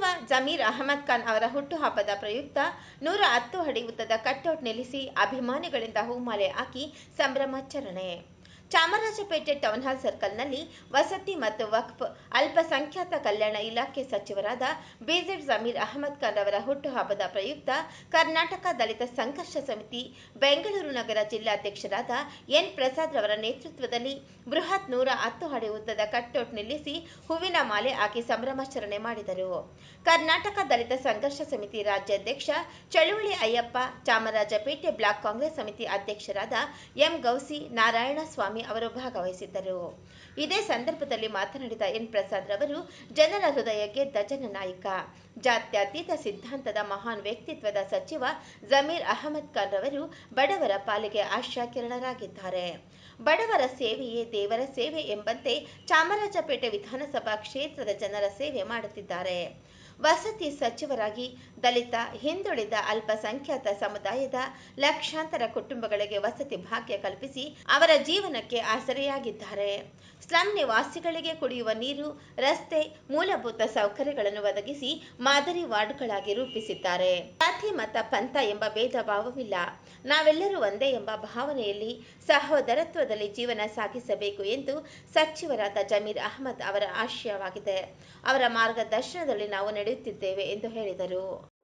ಸಚಿವ ಜಮೀರ್ ಅಹಮದ್ ಖಾನ್ ಅವರ ಹುಟ್ಟುಹಬ್ಬದ ಪ್ರಯುಕ್ತ ನೂರ ಹತ್ತು ಅಡಿ ಉದ್ದದ ಕಟೌಟ್ ನಿಲ್ಲಿಸಿ ಅಭಿಮಾನಿಗಳಿಂದ ಹೂಮಾಲೆ ಹಾಕಿ ಸಂಭ್ರಮಾಚರಣೆ. ಚಾಮರಾಜಪೇಟೆ ಟೌನ್ ಹಾಲ್ ಸರ್ಕಲ್ನಲ್ಲಿ ವಸತಿ ಮತ್ತು ವಕ್ಫ್ ಅಲ್ಪಸಂಖ್ಯಾತ ಕಲ್ಯಾಣ ಇಲಾಖೆ ಸಚಿವರಾದ ಬಿಜೆಡ್ ಜಮೀರ್ ಅಹಮದ್ ಖಾನ್ ಅವರ ಹುಟ್ಟುಹಬ್ಬದ ಪ್ರಯುಕ್ತ ಕರ್ನಾಟಕ ದಲಿತ ಸಂಘರ್ಷ ಸಮಿತಿ ಬೆಂಗಳೂರು ನಗರ ಜಿಲ್ಲಾಧ್ಯಕ್ಷರಾದ ಎನ್ ಪ್ರಸಾದ್ ರವರ ನೇತೃತ್ವದಲ್ಲಿ ಬೃಹತ್ ನೂರ ಹತ್ತು ಅಡಿ ಉದ್ದದ ಕಟೌಟ್ ನಿಲ್ಲಿಸಿ ಹೂವಿನ ಮಾಲೆ ಹಾಕಿ ಸಂಭ್ರಮಾಚರಣೆ ಮಾಡಿದರು. ಕರ್ನಾಟಕ ದಲಿತ ಸಂಘರ್ಷ ಸಮಿತಿ ರಾಜ್ಯಾಧ್ಯಕ್ಷ ಚಳುವಳಿ ಅಯ್ಯಪ್ಪ, ಚಾಮರಾಜಪೇಟೆ ಬ್ಲಾಕ್ ಕಾಂಗ್ರೆಸ್ ಸಮಿತಿ ಅಧ್ಯಕ್ಷರಾದ ಎಂ ಗೌಸಿ ನಾರಾಯಣಸ್ವಾಮಿ ಅವರು ಭಾಗವಹಿಸಿದ್ದರು. ಇದೇ ಸಂದರ್ಭದಲ್ಲಿ ಮಾತನಾಡಿದ ಎನ್ ಪ್ರಸಾದ್ ರವರು, ಜನರ ಹೃದಯಕ್ಕೆ ದಜನ ನಾಯಕ. ಜಾತ್ಯತೀತ ಸಿದ್ಧಾಂತದ ಮಹಾನ್ ವ್ಯಕ್ತಿತ್ವದ ಸಚಿವ ಜಮೀರ್ ಅಹಮದ್ ಖಾನ್ ರವರು ಬಡವರ ಪಾಲಿಗೆ ಆಶಾ ಕಿರಣರಾಗಿದ್ದಾರೆ ಬಡವರ ಸೇವೆಯೇ ದೇವರ ಸೇವೆ ಎಂಬಂತೆ ಚಾಮರಾಜಪೇಟೆ ವಿಧಾನಸಭಾ ಕ್ಷೇತ್ರದ ಜನರ ಸೇವೆ ಮಾಡುತ್ತಿದ್ದಾರೆ. ವಸತಿ ಸಚಿವರಾಗಿ ದಲಿತ, ಹಿಂದುಳಿದ ಅಲ್ಪಸಂಖ್ಯಾತ ಸಮುದಾಯದ ಲಕ್ಷಾಂತರ ಕುಟುಂಬಗಳಿಗೆ ವಸತಿ ಭಾಗ್ಯ ಕಲ್ಪಿಸಿ ಅವರ ಜೀವನಕ್ಕೆ ಆಸರೆಯಾಗಿದ್ದಾರೆ. ಸ್ಲಂ ನಿವಾಸಿಗಳಿಗೆ ಕುಡಿಯುವ ನೀರು, ರಸ್ತೆ, ಮೂಲಭೂತ ಸೌಕರ್ಯಗಳನ್ನು ಒದಗಿಸಿ ಮಾದರಿ ವಾರ್ಡ್ಗಳಾಗಿ ರೂಪಿಸಿದ್ದಾರೆ. ಜಾತಿ, ಮತ, ಪಂಥ ಎಂಬ ಭೇದ ಭಾವವಿಲ್ಲ ನಾವೆಲ್ಲರೂ ಒಂದೇ ಎಂಬ ಭಾವನೆಯಲ್ಲಿ ಸಹೋದರತ್ವದಲ್ಲಿ ಜೀವನ ಸಾಗಿಸಬೇಕು ಎಂದು ಸಚಿವರಾದ ಜಮೀರ್ ಅಹಮದ್ ಅವರ ಆಶಯವಾಗಿದೆ. ಅವರ ಮಾರ್ಗದರ್ಶನದಲ್ಲಿ ನಾವು ನಡೆಯುತ್ತಿದ್ದೇವೆ ಎಂದು ಹೇಳಿದರು.